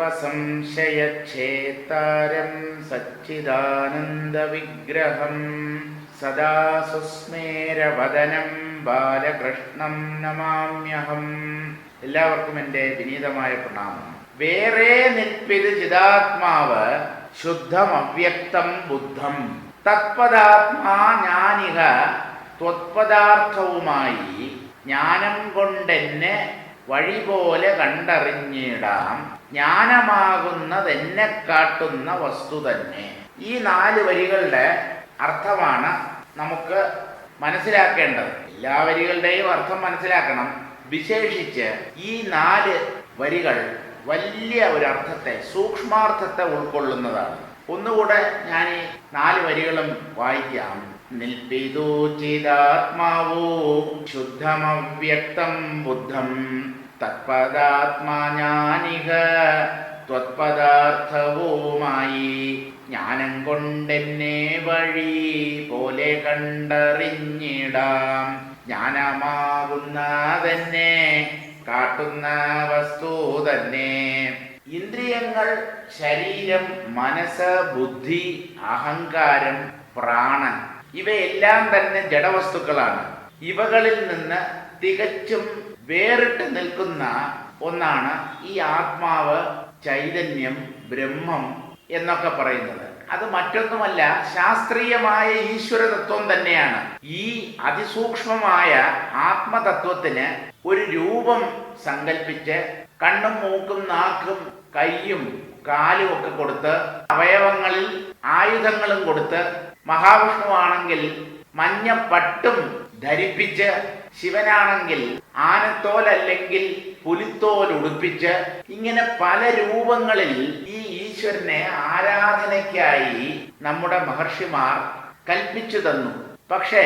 സർവസംശയച്ഛേത്താരം സച്ചിദാനന്ദവിഗ്രഹം സദാ സുസ്മേരവദനം ബാലകൃഷ്ണം നമാമ്യഹം. എല്ലാവർക്കും എന്റെ വിനീതമായ പ്രണാമം. വേറെ നിൽപ്പിത് ചിതാത്മാവ് ശുദ്ധം അവ്യക്തം ബുദ്ധം. തത്പദാത്മാ ജ്ഞാനിക ത്വത്പദാർത്ഥവുമായി ജ്ഞാനം കൊണ്ടെന്നെ വഴി പോലെ കണ്ടറിഞ്ഞിടാം. ജ്ഞാനമാകുന്നതെന്നെ കാട്ടുന്ന വസ്തു തന്നെ. ഈ നാല് വരികളുടെ അർത്ഥമാണ് നമുക്ക് മനസ്സിലാക്കേണ്ടത്. എല്ലാ വരികളുടെയും അർത്ഥം മനസ്സിലാക്കണം. വിശേഷിച്ച് ഈ നാല് വരികൾ വലിയ ഒരു അർത്ഥത്തെ സൂക്ഷ്മാർത്ഥത്തെ ഉൾക്കൊള്ളുന്നതാണ്. ഒന്നുകൂടെ ഞാൻ ഈ നാല് വരികളും വായിക്കാം. നിൽപ്പിതു ചിതാത്മാവോ ശുദ്ധമവ്യക്തം ബുദ്ധം തത്പദാത്മാജ്ഞാനിക ത്വത്പദാർത്ഥവുമായി ജ്ഞാനം കൊണ്ടെന്നെ വഴി പോലെ കണ്ടറിഞ്ഞിടാം. ജ്ഞാനമാകുന്ന തന്നെ കാട്ടുന്ന വസ്തു തന്നെ. ഇന്ദ്രിയങ്ങൾ ശരീരം മനസ്സ് ബുദ്ധി അഹങ്കാരം പ്രാണൻ ഇവയെല്ലാം തന്നെ ജഡവസ്തുക്കളാണ്. ഇവകളിൽ നിന്ന് തികച്ചും വേറിട്ട് നിൽക്കുന്ന ഒന്നാണ് ഈ ആത്മാവ് ചൈതന്യം ബ്രഹ്മം എന്നൊക്കെ പറയുന്നത്. അത് മറ്റൊന്നുമല്ല ശാസ്ത്രീയമായ ഈശ്വര തത്വം തന്നെയാണ്. ഈ അതിസൂക്ഷ്മമായ ആത്മതത്വത്തിന് ഒരു രൂപം സങ്കല്പിച്ച് കണ്ണും മൂക്കും നാക്കും കൈയും കാലും ഒക്കെ കൊടുത്ത് അവയവങ്ങളിൽ ആയുധങ്ങളും കൊടുത്ത് മഹാവിഷ്ണു ആണെങ്കിൽ മഞ്ഞപ്പട്ടും ധരിപ്പിച്ച് ശിവനാണെങ്കിൽ ആനത്തോൽ അല്ലെങ്കിൽ പുലിത്തോൽ ഉടുപ്പിച്ച് ഇങ്ങനെ പല രൂപങ്ങളിൽ ഈ ഈശ്വരനെ ആരാധനയ്ക്കായി നമ്മുടെ മഹർഷിമാർ കൽപ്പിച്ചു തന്നു. പക്ഷേ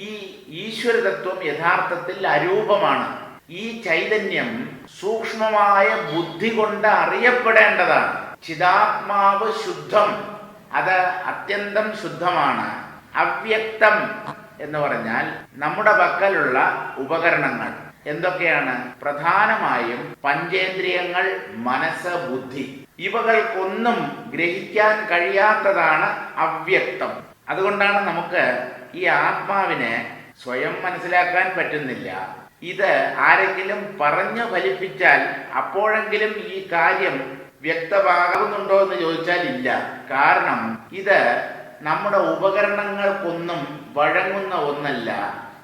ഈ ഈശ്വരതത്വം യഥാർത്ഥത്തിൽ അരൂപമാണ്. ഈ ചൈതന്യം സൂക്ഷ്മമായ ബുദ്ധി കൊണ്ട് അറിയപ്പെടേണ്ടതാണ്. ചിതാത്മാവ് ശുദ്ധം. അത് അത്യന്തം ശുദ്ധമാണ്. അവ്യക്തം. എന്ന് പറഞ്ഞാൽ നമ്മുടെ പക്കലുള്ള ഉപകരണങ്ങൾ എന്തൊക്കെയാണ്? പ്രധാനമായും പഞ്ചേന്ദ്രിയങ്ങൾ മനസ്സ് ബുദ്ധി. ഇവകൾക്കൊന്നും ഗ്രഹിക്കാൻ കഴിയാത്തതാണ് അവ്യക്തം. അതുകൊണ്ടാണ് നമുക്ക് ഈ ആത്മാവിനെ സ്വയം മനസ്സിലാക്കാൻ പറ്റുന്നില്ല. ഇത് ആരെങ്കിലും പറഞ്ഞു ഫലിപ്പിച്ചാൽ അപ്പോഴെങ്കിലും ഈ കാര്യം വ്യക്തമാകുന്നുണ്ടോ എന്ന് ചോദിച്ചാൽ ഇല്ല. കാരണം ഇത് നമ്മുടെ ഉപകരണങ്ങൾക്കൊന്നും വഴങ്ങുന്ന ഒന്നല്ല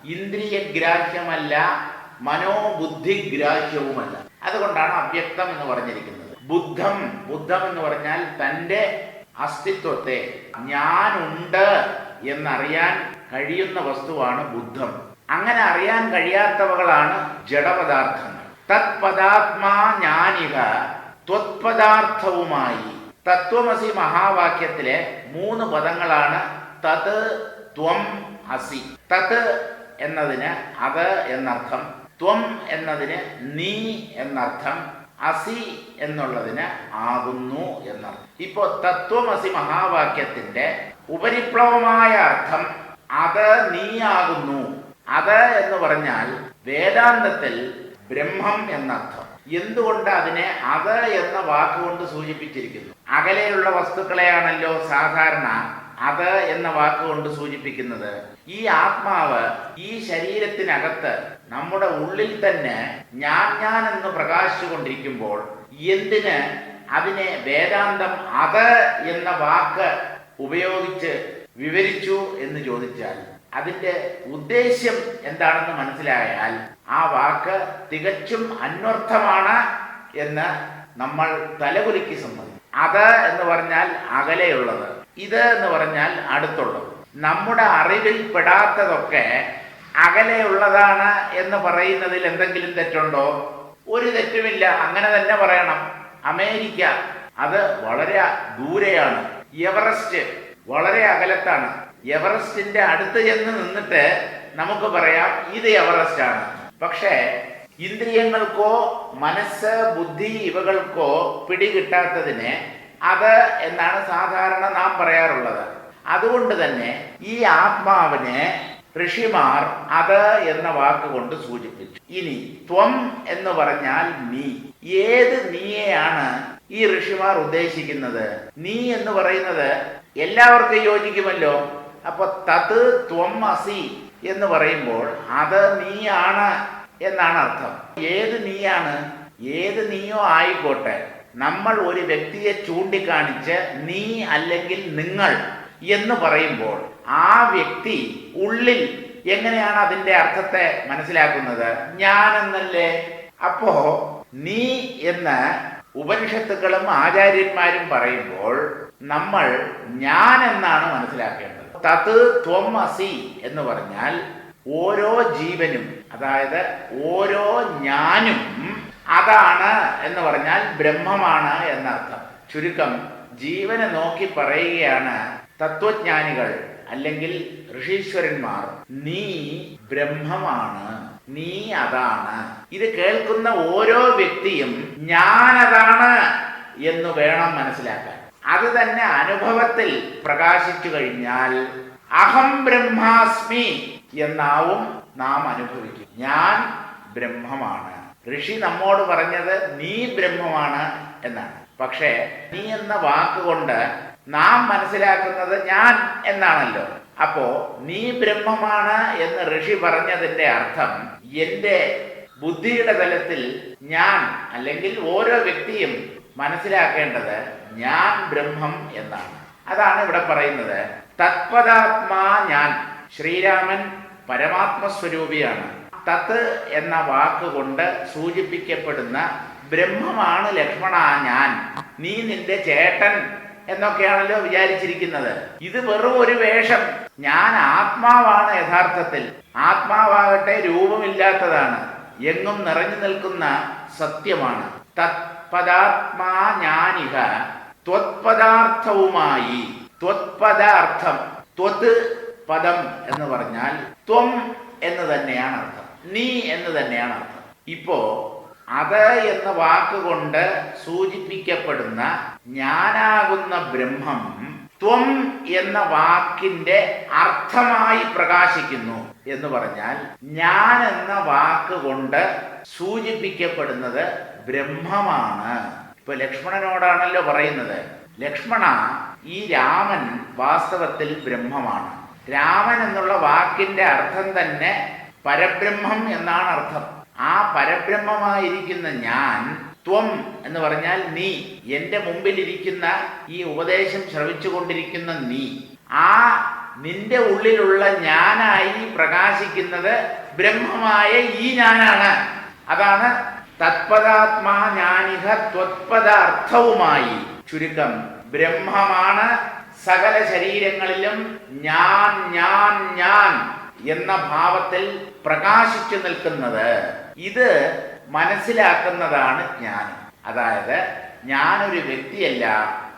ഇന്ദ്രിയഗ്രാഹ്യമല്ല മനോബുദ്ധിഗ്രാഹ്യവുമല്ല. അതുകൊണ്ടാണ് അവ്യക്തം എന്ന് പറഞ്ഞിരിക്കുന്നത്. ബുദ്ധം ബുദ്ധം എന്ന് പറഞ്ഞാൽ തന്റെ അസ്തിത്വത്തെ ഞാനുണ്ട് എന്നറിയാൻ കഴിയുന്ന വസ്തുവാണ് ബുദ്ധം. അങ്ങനെ അറിയാൻ കഴിയാത്തവകളാണ് ജഡപദാർത്ഥങ്ങൾ. തത്പദാത്മാ ജ്ഞാനിക ത്വത്പദാർത്ഥവുമായി. തത്വമസി മഹാവാക്യത്തിലെ മൂന്ന് പദങ്ങളാണ് തത് ത്വം അസി. തത് എന്നതിന് അത് എന്നർത്ഥം ത്വം എന്നതിന് നീ എന്നർത്ഥം അസി എന്നുള്ളതിന് ആകുന്നു എന്നർത്ഥം. ഇപ്പോ തത്വമസി മഹാവാക്യത്തിന്റെ ഉപരിപ്ലവമായ അർത്ഥം അത് നീയാകുന്നു അത് എന്ന് പറഞ്ഞാൽ വേദാന്തത്തിൽ ബ്രഹ്മം എന്നർത്ഥം. എന്തുകൊണ്ട് അതിനെ അത് എന്ന വാക്കുകൊണ്ട് സൂചിപ്പിച്ചിരിക്കുന്നു? അകലെയുള്ള വസ്തുക്കളെയാണല്ലോ സാധാരണ അത് എന്ന വാക്കുകൊണ്ട് സൂചിപ്പിക്കുന്നത് ഈ ആത്മാവ് ഈ ശരീരത്തിനകത്ത് നമ്മുടെ ഉള്ളിൽ തന്നെ ഞാൻ ഞാൻ എന്ന് പ്രകാശിച്ചുകൊണ്ടിരിക്കുമ്പോൾ എന്തിന് അതിനെ വേദാന്തം അത് എന്ന വാക്ക് ഉപയോഗിച്ച് വിവരിച്ചു എന്ന് ചോദിച്ചാൽ അതിന്റെ ഉദ്ദേശ്യം എന്താണെന്ന് മനസ്സിലായാൽ ആ വാക്ക് തികച്ചും അന്വർത്ഥമാണ് എന്ന് നമ്മൾ തലകുലിക്ക് സമ്മതിക്കും. അത് എന്ന് പറഞ്ഞാൽ അകലെയുള്ളത്. ഇത് എന്ന് പറഞ്ഞാൽ അടുത്തുള്ളത് നമ്മുടെ അറിവിൽ പെടാത്തതൊക്കെ അകലെയുള്ളതാണ് എന്ന് പറയുന്നതിൽ എന്തെങ്കിലും തെറ്റുണ്ടോ? ഒരു തെറ്റുമില്ല. അങ്ങനെ തന്നെ പറയണം. അമേരിക്ക അത് വളരെ ദൂരെയാണ്. എവറസ്റ്റ് വളരെ അകലത്താണ്. എവറസ്റ്റിന്റെ അടുത്ത് ചെന്ന് നിന്നിട്ട് നമുക്ക് പറയാം ഇത് എവറസ്റ്റ് ആണ് പക്ഷേ ഇന്ദ്രിയങ്ങൾക്കോ മനസ്സ് ബുദ്ധി ഇവകൾക്കോ പിടികിട്ടാത്തതിന് അത് എന്നാണ് സാധാരണ നാം പറയാറുള്ളത്. അതുകൊണ്ട് തന്നെ ഈ ആത്മാവിനെ ഋഷിമാർ അത് എന്ന വാക്കുകൊണ്ട് സൂചിപ്പിച്ചു. ഇനി ത്വം എന്ന് പറഞ്ഞാൽ നീ. ഏത് നീയെയാണ് ഈ ഋഷിമാർ ഉദ്ദേശിക്കുന്നത്? നീ എന്ന് പറയുന്നത് എല്ലാവർക്കും യോജിക്കുമല്ലോ? അപ്പൊ തത് ത്വം അസി എന്ന് പറയുമ്പോൾ അത് നീയാണ് എന്നാണ് അർത്ഥം. ഏത് നീയാണ്? ഏത് നീയോ ആയിക്കോട്ടെ. നമ്മൾ ഒരു വ്യക്തിയെ ചൂണ്ടിക്കാണിച്ച് നീ അല്ലെങ്കിൽ നിങ്ങൾ എന്ന് പറയുമ്പോൾ ആ വ്യക്തി ഉള്ളിൽ എങ്ങനെയാണ് അതിന്റെ അർത്ഥത്തെ മനസ്സിലാക്കുന്നത്? ഞാൻ എന്നല്ലേ അപ്പോ നീ എന്ന് ഉപനിഷത്തുക്കളും ആചാര്യന്മാരും പറയുമ്പോൾ നമ്മൾ ഞാൻ എന്നാണ് മനസ്സിലാക്കേണ്ടത്. തത് ത്വം അസി എന്ന് പറഞ്ഞാൽ ഓരോ ജീവനും അതായത് ഓരോ ഞാനും അതാണ് എന്ന് പറഞ്ഞാൽ ബ്രഹ്മമാണ് എന്നർത്ഥം. ചുരുക്കം ജീവനെ നോക്കി പറയുകയാണ് തത്വജ്ഞാനികൾ അല്ലെങ്കിൽ ഋഷീശ്വരന്മാർ. നീ ബ്രഹ്മമാണ് നീ അതാണ്. ഇത് കേൾക്കുന്ന ഓരോ വ്യക്തിയും ഞാനതാണ് എന്ന് വേണം മനസ്സിലാക്കാൻ. അത് തന്നെ അനുഭവത്തിൽ പ്രകാശിച്ചു കഴിഞ്ഞാൽ അഹം ബ്രഹ്മാസ്മി എന്നാവും നാം അനുഭവിക്കും. ഞാൻ ബ്രഹ്മമാണ്. ഋഷി നമ്മോട് പറഞ്ഞത് നീ ബ്രഹ്മമാണ് എന്നാണ്. പക്ഷേ നീ എന്ന വാക്കുകൊണ്ട് നാം മനസ്സിലാക്കുന്നത് ഞാൻ എന്നാണല്ലോ. അപ്പോ നീ ബ്രഹ്മമാണ് എന്ന് ഋഷി പറഞ്ഞതിന്റെ അർത്ഥം എന്റെ ബുദ്ധിയുടെ തലത്തിൽ ഞാൻ അല്ലെങ്കിൽ ഓരോ വ്യക്തിയും മനസ്സിലാക്കേണ്ടത് ഞാൻ ബ്രഹ്മം എന്നാണ്. അതാണ് ഇവിടെ പറയുന്നത്. തത്പദാത്മാ ഞാൻ ശ്രീരാമൻ പരമാത്മസ്വരൂപിയാണ്. തത്ത് എന്ന വാക്കുകൊണ്ട് സൂചിപ്പിക്കപ്പെടുന്ന ബ്രഹ്മമാണ് ലക്ഷ്മണ ഞാൻ. നീ നിന്റെ ചേട്ടൻ എന്നൊക്കെയാണല്ലോ വിചാരിച്ചിരിക്കുന്നത്. ഇത് വെറും ഒരു വേഷം. ഞാൻ ആത്മാവാണ് യഥാർത്ഥത്തിൽ. ആത്മാവാകട്ടെ രൂപമില്ലാത്തതാണ്. എങ്ങും നിറഞ്ഞു നിൽക്കുന്ന സത്യമാണ്. തത്പദാത്മാ ഞാനിഹ. ത്വത്പദാർത്ഥവുമായി. ത്വത്പദാർത്ഥം. ത്വത് പദം എന്ന് പറഞ്ഞാൽ ത്വം എന്ന് തന്നെയാണ് അർത്ഥം. നീ എന്ന് തന്നെയാണ് അർത്ഥം. ഇപ്പോ അത് എന്ന വാക്കുകൊണ്ട് സൂചിപ്പിക്കപ്പെടുന്ന ഞാനാകുന്ന ബ്രഹ്മം ത്വം എന്ന വാക്കിന്റെ അർത്ഥമായി പ്രകാശിക്കുന്നു എന്ന് പറഞ്ഞാൽ ഞാൻ എന്ന വാക്കുകൊണ്ട് സൂചിപ്പിക്കപ്പെടുന്നത് ബ്രഹ്മമാണ്. ഇപ്പൊ ലക്ഷ്മണനോടാണല്ലോ പറയുന്നത്. ലക്ഷ്മണ ഈ രാമൻ വാസ്തവത്തിൽ ബ്രഹ്മമാണ്. രാമൻ എന്നുള്ള വാക്കിന്റെ അർത്ഥം തന്നെ പരബ്രഹ്മം എന്നാണ് അർത്ഥം. ആ പരബ്രഹ്മമായിരിക്കുന്ന ഞാൻ ത്വം എന്ന് പറഞ്ഞാൽ നീ എന്റെ മുമ്പിലിരിക്കുന്ന ഈ ഉപദേശം ശ്രവിച്ചുകൊണ്ടിരിക്കുന്ന നീ. ആ നിന്റെ ഉള്ളിലുള്ള ഞാനായി പ്രകാശിക്കുന്നത് ബ്രഹ്മമായ ഈ ഞാനാണ്. അതാണ് തത്പദാത്മാ ഞാനിഹ ത്വത്പദാർത്ഥവുമായി. ചുരുക്കം ബ്രഹ്മമാണ് സകല ശരീരങ്ങളിലും ഞാൻ ഞാൻ ഞാൻ എന്ന ഭാവത്തിൽ പ്രകാശിച്ചു നിൽക്കുന്നത് ഇത് മനസ്സിലാക്കുന്നതാണ് ജ്ഞാനം. അതായത് ഞാനൊരു വ്യക്തിയല്ല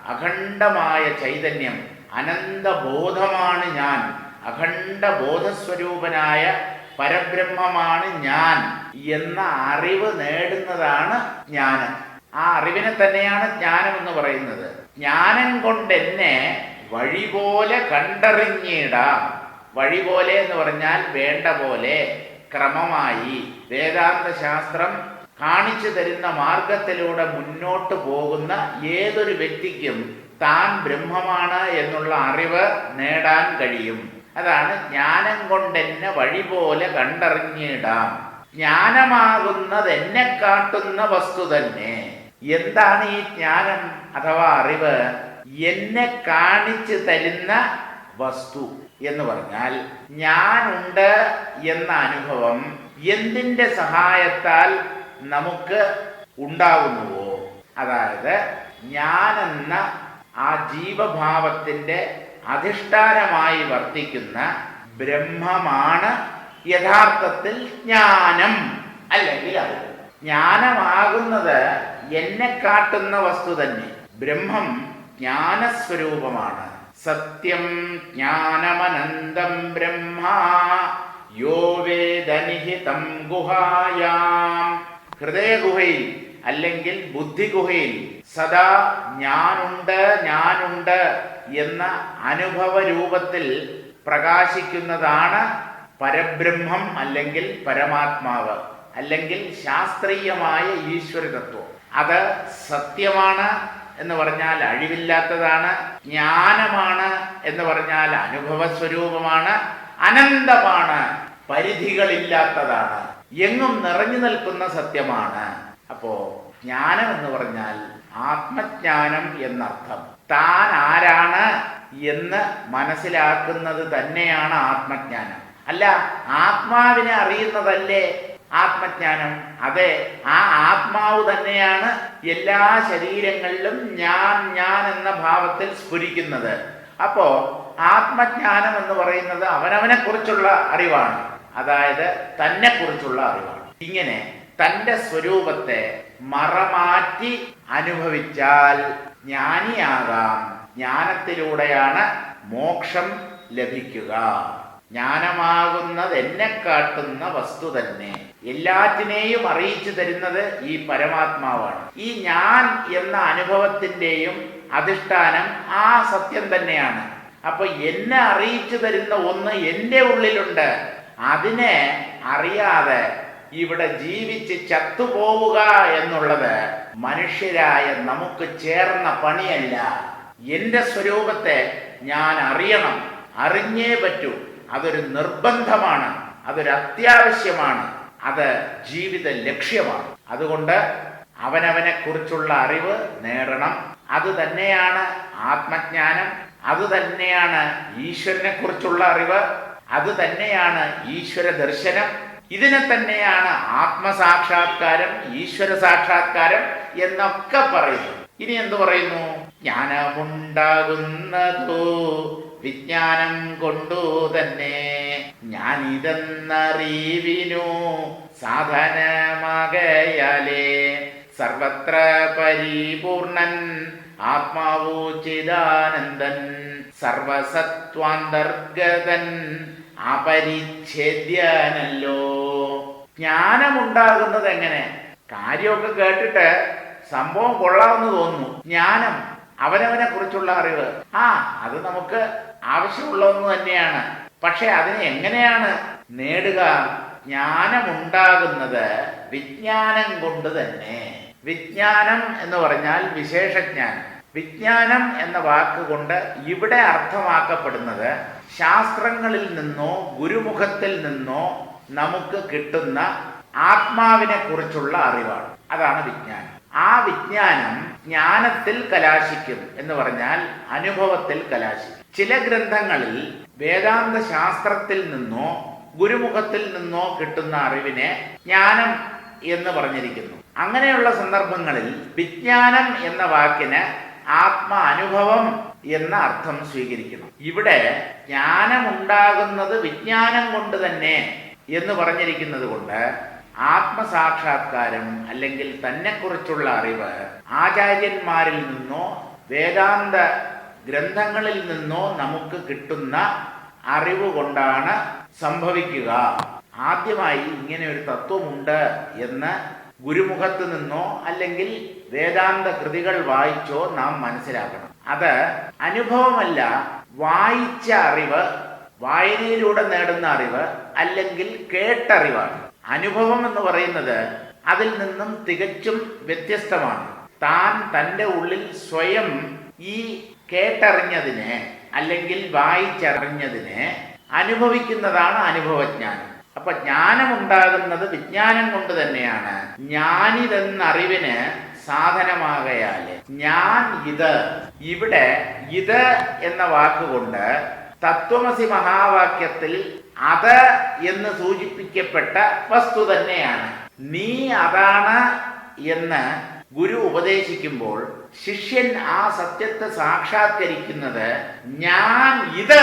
അഖണ്ഡമായ ചൈതന്യം അനന്തബോധമാണ് ഞാൻ അഖണ്ഡ ബോധസ്വരൂപനായ പരബ്രഹ്മമാണ് ഞാൻ എന്ന അറിവ് നേടുന്നതാണ് ജ്ഞാനം. ആ അറിവിനെ തന്നെയാണ് ജ്ഞാനം എന്ന് പറയുന്നത്. ജ്ഞാനം കൊണ്ട് എന്നെ വഴി പോലെ കണ്ടറിഞ്ഞിടാം. വഴി പോലെ എന്ന് പറഞ്ഞാൽ വേണ്ട പോലെ ക്രമമായി. വേദാന്ത ശാസ്ത്രം കാണിച്ചു തരുന്ന മാർഗത്തിലൂടെ മുന്നോട്ട് പോകുന്ന ഏതൊരു വ്യക്തിക്കും താൻ ബ്രഹ്മമാണ് എന്നുള്ള അറിവ് നേടാൻ കഴിയും. അതാണ് ജ്ഞാനം കൊണ്ടെന്നെ വഴി പോലെ കണ്ടറിഞ്ഞിടാം. ജ്ഞാനമാകുന്നത് എന്നെ കാട്ടുന്ന വസ്തു തന്നെ. എന്താണ് ഈ ജ്ഞാനം അഥവാ അറിവ്? എന്നെ കാണിച്ചു തരുന്ന വസ്തു. എന്ന് പറഞ്ഞാൽ ഞാനുണ്ട് എന്ന അനുഭവം എന്തിന്റെ സഹായത്താൽ നമുക്ക് ഉണ്ടാകുന്നുവോ? അതായത് ഞാനെന്ന ആ ജീവഭാവത്തിന്റെ അധിഷ്ഠാനമായി വർത്തിക്കുന്ന ബ്രഹ്മമാണ് യഥാർത്ഥത്തിൽ ജ്ഞാനം. അല്ലെങ്കിൽ അത് ജ്ഞാനമാകുന്നത് എന്നെ കാട്ടുന്ന വസ്തു തന്നെ. ബ്രഹ്മം ജ്ഞാനസ്വരൂപമാണ്. സത്യം ജ്ഞാനമനന്തം ബ്രഹ്മാ യോ വേദനിഹിതം ഗുഹായാം. ഹൃദയഗുഹയിൽ അല്ലെങ്കിൽ ബുദ്ധിഗുഹയിൽ സദാ ഞാനുണ്ട് ഞാനുണ്ട് എന്ന അനുഭവ രൂപത്തിൽ പ്രകാശിക്കുന്നതാണ് പരബ്രഹ്മം അല്ലെങ്കിൽ പരമാത്മാവ് അല്ലെങ്കിൽ ശാസ്ത്രീയമായ ഈശ്വര തത്വം അത് സത്യമാണ് എന്ന് പറഞ്ഞാൽ അഴിവില്ലാത്തതാണ് ജ്ഞാനമാണ് എന്ന് പറഞ്ഞാൽ അനുഭവ സ്വരൂപമാണ് അനന്തമാണ് പരിധികളില്ലാത്തതാണ് എങ്ങും നിറഞ്ഞു നിൽക്കുന്ന സത്യമാണ്. അപ്പോ ജ്ഞാനം എന്ന് പറഞ്ഞാൽ ആത്മജ്ഞാനം എന്നർത്ഥം. താൻ ആരാണ് എന്ന് മനസ്സിലാക്കുന്നത് തന്നെയാണ് ആത്മജ്ഞാനം. അല്ല ആത്മാവിനെ അറിയുന്നതല്ലേ ആത്മജ്ഞാനം? അതെ ആ ആത്മാവ് തന്നെയാണ് എല്ലാ ശരീരങ്ങളിലും ഞാൻ ഞാൻ എന്ന ഭാവത്തിൽ സ്ഫുരിക്കുന്നത്. അപ്പോ ആത്മജ്ഞാനം എന്ന് പറയുന്നത് അവനവനെ കുറിച്ചുള്ള അറിവാണ്. അതായത് തന്നെ കുറിച്ചുള്ള അറിവാണ്. ഇങ്ങനെ തന്റെ സ്വരൂപത്തെ മറമാറ്റി അനുഭവിച്ചാൽ ജ്ഞാനിയാകാം. ജ്ഞാനത്തിലൂടെയാണ് മോക്ഷം ലഭിക്കുക. ജ്ഞാനമാകുന്നത് എന്നെ കാട്ടുന്ന വസ്തു തന്നെ. എല്ലാറ്റിനെയും അറിയിച്ചു തരുന്നത് ഈ പരമാത്മാവാണ്. ഈ ഞാൻ എന്ന അനുഭവത്തിന്റെയും അധിഷ്ഠാനം ആ സത്യം തന്നെയാണ്. അപ്പൊ എന്നെ അറിയിച്ചു തരുന്ന ഒന്ന് എന്റെ ഉള്ളിലുണ്ട്. അതിനെ അറിയാതെ ഇവിടെ ജീവിച്ച് ചത്തുപോവുക എന്നുള്ളത് മനുഷ്യരായ നമുക്ക് ചേർന്ന പണിയല്ല. എന്റെ സ്വരൂപത്തെ ഞാൻ അറിയണം. അറിഞ്ഞേ പറ്റൂ. അതൊരു നിർബന്ധമാണ് അതൊരു അത്യാവശ്യമാണ് അത് ജീവിത ലക്ഷ്യമാണ്. അതുകൊണ്ട് അവനവനെ കുറിച്ചുള്ള അറിവ് നേടണം. അത് തന്നെയാണ് ആത്മജ്ഞാനം അത് തന്നെയാണ് ഈശ്വരനെ കുറിച്ചുള്ള അറിവ് അത് തന്നെയാണ് ഈശ്വര ദർശനം ഇതിനെ തന്നെയാണ് ആത്മസാക്ഷാത്കാരം ഈശ്വര സാക്ഷാത്കാരം എന്നൊക്കെ പറയുന്നു. ഇനി എന്തു പറയുന്നു? ജ്ഞാനമുണ്ടാകുന്നതോ വിജ്ഞാനം കൊണ്ടു തന്നെ ഞാൻ ഞാനിതെന്നറിവിനു സാധനമാകയാലേ. സർവത്ര പരിപൂർണൻ ആത്മാവു ചിദാനന്ദൻ സർവസത്വാന്തർഗതൻ അപരിച്ഛേദ്യനല്ലോ. ജ്ഞാനമുണ്ടാകുന്നത് എങ്ങനെ? കാര്യമൊക്കെ കേട്ടിട്ട് സംഭവം കൊള്ളാമെന്ന് തോന്നുന്നു. ജ്ഞാനം അവനവനെ കുറിച്ചുള്ള അറിവ്. ആ അത് നമുക്ക് ആവശ്യമുള്ള ഒന്ന് തന്നെയാണ്. പക്ഷെ അതിനെ എങ്ങനെയാണ് നേടുക? ജ്ഞാനമുണ്ടാകുന്നത് വിജ്ഞാനം കൊണ്ട് തന്നെ. വിജ്ഞാനം എന്ന് പറഞ്ഞാൽ വിശേഷജ്ഞാനം. വിജ്ഞാനം എന്ന വാക്കുകൊണ്ട് ഇവിടെ അർത്ഥമാക്കപ്പെടുന്നത് ശാസ്ത്രങ്ങളിൽ നിന്നോ ഗുരുമുഖത്തിൽ നിന്നോ നമുക്ക് കിട്ടുന്ന ആത്മാവിനെ കുറിച്ചുള്ള അറിവാണ്. അതാണ് വിജ്ഞാനം. ആ വിജ്ഞാനം ജ്ഞാനത്തിൽ കലാശിക്കും എന്ന് പറഞ്ഞാൽ അനുഭവത്തിൽ കലാശിക്കും. ചില ഗ്രന്ഥങ്ങളിൽ വേദാന്ത ശാസ്ത്രത്തിൽ നിന്നോ ഗുരുമുഖത്തിൽ നിന്നോ കിട്ടുന്ന അറിവിനെ ജ്ഞാനം എന്ന് പറഞ്ഞിരിക്കുന്നു. അങ്ങനെയുള്ള സന്ദർഭങ്ങളിൽ വിജ്ഞാനം എന്ന വാക്കിന് ആത്മ അനുഭവം എന്ന അർത്ഥം സ്വീകരിക്കണം ഇവിടെ ജ്ഞാനമുണ്ടാകുന്നത് വിജ്ഞാനം കൊണ്ട് തന്നെ എന്ന് പറഞ്ഞിരിക്കുന്നത് കൊണ്ട് ആത്മസാക്ഷാത്കാരം അല്ലെങ്കിൽ തന്നെക്കുറിച്ചുള്ള അറിവ് ആചാര്യന്മാരിൽ നിന്നോ വേദാന്ത ഗ്രന്ഥങ്ങളിൽ നിന്നോ നമുക്ക് കിട്ടുന്ന അറിവ് കൊണ്ടാണ് സംഭവിക്കുക. ആദ്യമായി ഇങ്ങനെ ഒരു തത്വമുണ്ട് എന്ന് ഗുരുമുഖത്ത് നിന്നോ അല്ലെങ്കിൽ വേദാന്ത കൃതികൾ വായിച്ചോ നാം മനസ്സിലാക്കണം. അത് അനുഭവമല്ല വായിച്ച അറിവ് വായനയിലൂടെ നേടുന്ന അറിവ് അല്ലെങ്കിൽ കേട്ടറിവാണ്. അനുഭവം എന്ന് പറയുന്നത് അതിൽ നിന്നും തികച്ചും വ്യത്യസ്തമാണ്. താൻ തന്റെ ഉള്ളിൽ സ്വയം ഈ കേട്ടറിഞ്ഞതിനെ അല്ലെങ്കിൽ വായിച്ചറിഞ്ഞതിനെ അനുഭവിക്കുന്നതാണ് അനുഭവജ്ഞാനം. അപ്പൊ ജ്ഞാനം ഉണ്ടാകുന്നത് വിജ്ഞാനം കൊണ്ട് തന്നെയാണ്. ഞാനിതെന്നറിവിന് സാധനമാകയാൽ ഞാൻ ഇത് ഇവിടെ ഇത് എന്ന വാക്കുകൊണ്ട് തത്വമസി മഹാവാക്യത്തിൽ അത് എന്ന് സൂചിപ്പിക്കപ്പെട്ട വസ്തു തന്നെയാണ്. നീ അതാണ് എന്ന് ഗുരു ഉപദേശിക്കുമ്പോൾ ശിഷ്യൻ ആ സത്യത്തെ സാക്ഷാത്കരിക്കുന്നത് ഞാൻ ഇത്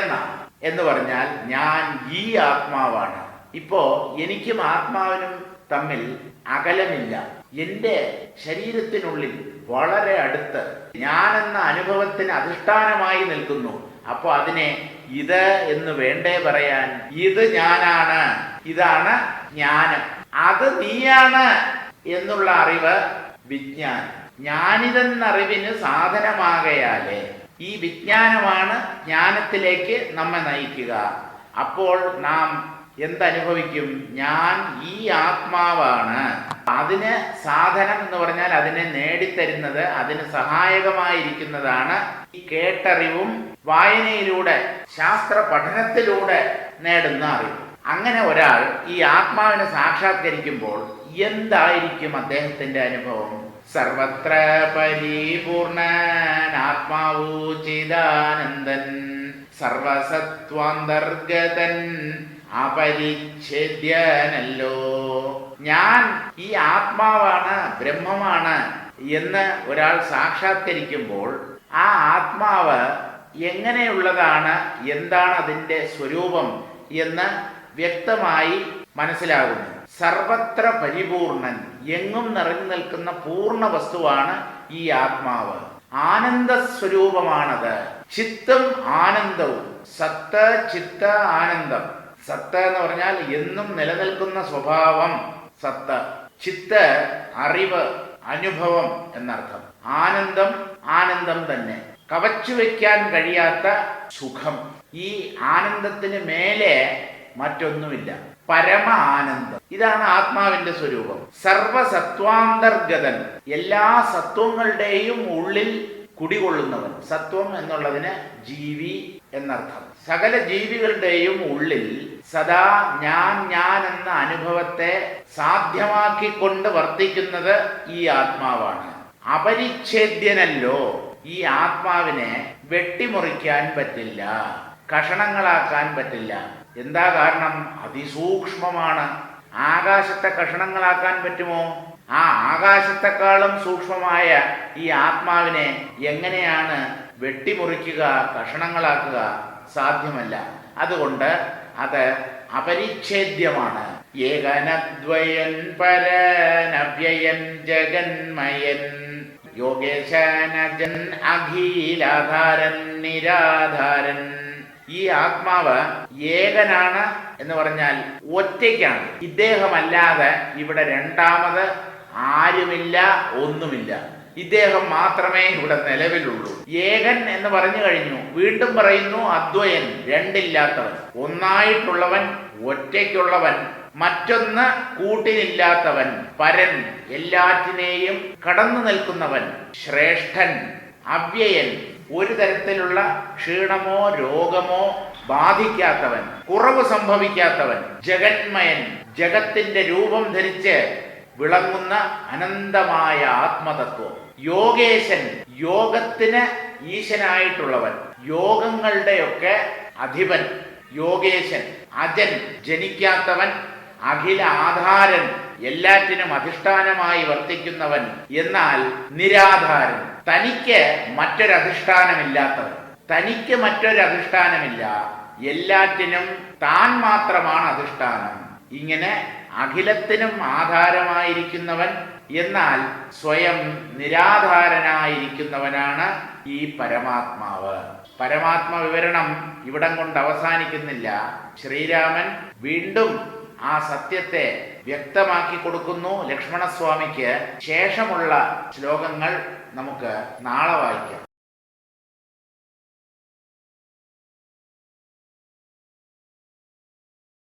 എന്നാണ്. എന്ന് പറഞ്ഞാൽ ഞാൻ ഈ ആത്മാവാണ്. ഇപ്പോ എനിക്കും ആത്മാവിനും തമ്മിൽ അകലമില്ല. എന്റെ ശരീരത്തിനുള്ളിൽ വളരെ അടുത്ത് ഞാൻ എന്ന അനുഭവത്തിന് അധിഷ്ഠാനമായി നിൽക്കുന്നു. അപ്പോൾ അതിനെ ഇത് എന്ന് വേണ്ടേ പറയാൻ ഇത് ഞാനാണ്. ഇതാണ് ജ്ഞാനം. അത് നീയാണ് എന്നുള്ള അറിവ് വിജ്ഞാനം. ഞാനിതെന്നറിവിന് സാധനമാകയാലേ ഈ വിജ്ഞാനമാണ് ജ്ഞാനത്തിലേക്ക് നമ്മെ നയിക്കുക. അപ്പോൾ നാം എന്തനുഭവിക്കും? ഞാൻ ഈ ആത്മാവാണ്. അതിന് സാധനം എന്ന് പറഞ്ഞാൽ അതിനെ നേടിത്തരുന്നത് അതിന് സഹായകമായിരിക്കുന്നതാണ് ഈ കേട്ടറിവും വായനയിലൂടെ ശാസ്ത്ര പഠനത്തിലൂടെ നേടുന്ന അറിവ്. അങ്ങനെ ഒരാൾ ഈ ആത്മാവിനെ സാക്ഷാത്കരിക്കുമ്പോൾ എന്തായിരിക്കും അദ്ദേഹത്തിന്റെ അനുഭവം? സർവത്ര പരിപൂർണനാത്മാവൂചിതാനന്ദൻ സർവസത്വാന്തർഗതൻ അപരിച്ഛേദ്യനല്ലോ. ഞാൻ ഈ ആത്മാവാണ് ബ്രഹ്മമാണ് എന്ന് ഒരാൾ സാക്ഷാത്കരിക്കുമ്പോൾ ആ ആത്മാവ് എങ്ങനെയുള്ളതാണ് എന്താണ് അതിന്റെ സ്വരൂപം എന്ന് വ്യക്തമായി മനസ്സിലാകുന്നു. സർവത്ര പരിപൂർണൻ എങ്ങും നിറഞ്ഞു നിൽക്കുന്ന പൂർണ വസ്തുവാണ് ഈ ആത്മാവ്. ആനന്ദ സ്വരൂപമാണത് ചിത്തം ആനന്ദവും സത്ത ചിത്ത ആനന്ദം. സത്ത എന്ന് പറഞ്ഞാൽ എന്നും നിലനിൽക്കുന്ന സ്വഭാവം സത്ത. ചിത്ത് അറിവ് അനുഭവം എന്നർത്ഥം. ആനന്ദം ആനന്ദം തന്നെ. കവച്ചു വയ്ക്കാൻ കഴിയാത്ത സുഖം. ഈ ആനന്ദത്തിന് മേലെ മറ്റൊന്നുമില്ല. പരമ ആനന്ദം. ഇതാണ് ആത്മാവിന്റെ സ്വരൂപം. സർവസത്വാന്തർഗതൻ. എല്ലാ സത്വങ്ങളുടെയും ഉള്ളിൽ കുടികൊള്ളുന്നവൻ. സത്വം എന്നുള്ളതിന് ജീവി എന്നർത്ഥം. സകല ജീവികളുടെയും ഉള്ളിൽ സദാ ഞാൻ ഞാൻ എന്ന അനുഭവത്തെ സാധ്യമാക്കിക്കൊണ്ട് വർത്തിക്കുന്നത് ഈ ആത്മാവാണ്. അപരിച്ഛേദ്യനല്ലോ. ഈ ആത്മാവിനെ വെട്ടിമുറിക്കാൻ പറ്റില്ല. കഷണങ്ങളാക്കാൻ പറ്റില്ല. എന്താ കാരണം? അതിസൂക്ഷ്മമാണ്. ആകാശത്തെ കഷണങ്ങളാക്കാൻ പറ്റുമോ? ആ ആകാശത്തെക്കാളും സൂക്ഷ്മമായ ഈ ആത്മാവിനെ എങ്ങനെയാണ് വെട്ടിമുറിക്കുക കഷണങ്ങളാക്കുക സാധ്യമല്ല. അതുകൊണ്ട് അത് അപരിച്ഛേദ്യമാണ്. ഏകനദ്വയൻ പരനവ്യയൻ ജഗന്മയൻ യോഗേശനജൻ അഖീലാധാരൻ നിരാധാരൻ. ഈ ആത്മാവ് ഏകനാണ് എന്ന് പറഞ്ഞാൽ ഒറ്റയ്ക്കാണ്. ഇദ്ദേഹമല്ലാതെ ഇവിടെ രണ്ടാമത് ആരുമില്ല ഒന്നുമില്ല. ഇദ്ദേഹം മാത്രമേ ഇവിടെ നിലവിലുള്ളൂ. ഏകൻ എന്ന് പറഞ്ഞു കഴിഞ്ഞു. വീണ്ടും പറയുന്നു അദ്വയൻ രണ്ടില്ലാത്തവൻ. ഒന്നായിട്ടുള്ളവൻ ഒറ്റയ്ക്കുള്ളവൻ. മറ്റൊന്ന് കൂട്ടിനില്ലാത്തവൻ. പരൻ എല്ലാറ്റിനെയും കടന്നു നിൽക്കുന്നവൻ ശ്രേഷ്ഠൻ അവ്യയൻ ഒരു തരത്തിലുള്ള ക്ഷീണമോ രോഗമോ ബാധിക്കാത്തവൻ കുറവ് സംഭവിക്കാത്തവൻ ജഗന്മയൻ ജഗത്തിന്റെ രൂപം ധരിച്ച് വിളങ്ങുന്ന അനന്തമായ ആത്മതത്വം. യോഗേശൻ യോഗത്തിന് ഈശനായിട്ടുള്ളവൻ യോഗങ്ങളുടെയൊക്കെ അധിപൻ യോഗേശൻ. അജൻ ജനിക്കാത്തവൻ അഖില ആധാരൻ എല്ലാറ്റിനും അധിഷ്ഠാനമായി വർത്തിക്കുന്നവൻ എന്നാൽ നിരാധാരൻ. തനിക്ക് മറ്റൊരധിഷ്ഠാനമില്ലാത്തത്. തനിക്ക് മറ്റൊരധിഷ്ഠാനമില്ല. എല്ലാറ്റിനും താൻ മാത്രമാണ് അധിഷ്ഠാനം. ഇങ്ങനെ അഖിലത്തിനും ആധാരമായിരിക്കുന്നവൻ എന്നാൽ സ്വയം നിരാധാരനായിരിക്കുന്നവനാണ് ഈ പരമാത്മാവ്. പരമാത്മ വിവരണം ഇവിടം കൊണ്ട് അവസാനിക്കുന്നില്ല. ശ്രീരാമൻ വീണ്ടും ആ സത്യത്തെ വ്യക്തമാക്കി കൊടുക്കുന്നു ലക്ഷ്മണസ്വാമിക്ക്. ശേഷമുള്ള ശ്ലോകങ്ങൾ നമുക്ക് നാളെ വായിക്കാം.